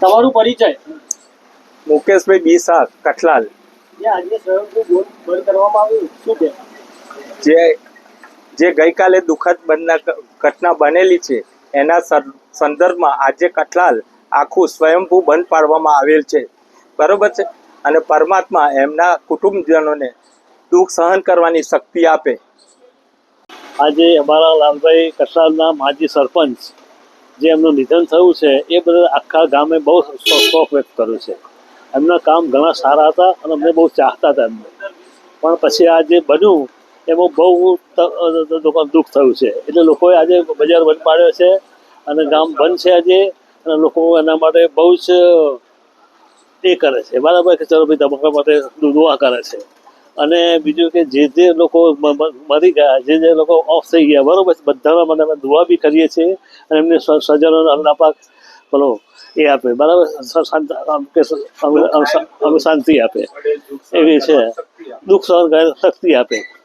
તમારું પરિચય? મુકેશભાઈ બી સાત કઠલાલ. જે આજે સ્વયંભૂ બોલ બંધ કરવામાં આવ્યું. શું છે? જે જે ગઈકાલે દુઃખદ બનના ઘટના બનેલી છે એના સંદર્ભમાં આજે કઠલાલ આખું સ્વયંભૂ બંધ પાડવામાં આવેલ છે. બરોબર છે? અને પરમાત્મા એમના કુટુંબજનોને દુઃખ સહન કરવાની શક્તિ આપે. આજે અમારા લાલભાઈ કસાલના માજી સરપંચ જે એમનું નિધન થયું છે, એ બધા આખા ગામે બહુ શોખ વ્યક્ત કર્યું છે. એમના કામ ઘણા સારા હતા અને અમને બહુ ચાહતા હતા એમને. પણ પછી આ જે બન્યું, એમાં બહુ દુઃખ થયું છે. એટલે લોકોએ આજે બજાર બંધ પાડ્યો છે અને ગામ બંધ છે આજે અને લોકો એના માટે બહુ જ એ કરે છે. બરાબર કે ચલો ભાઈ, તમારા માટે દુઆ કરે છે. અને બીજું કે જે જે લોકો મરી ગયા, જે જે લોકો ઓફ થઈ ગયા, બરોબર બધાના માટે અમે દુઆ બી કરીએ છીએ અને એમને સ- અલ્લાપાક બોલો, એ આપે, બરાબર? શાંતિ આપે. એવી છે. દુઃખ સહન શક્તિ આપે.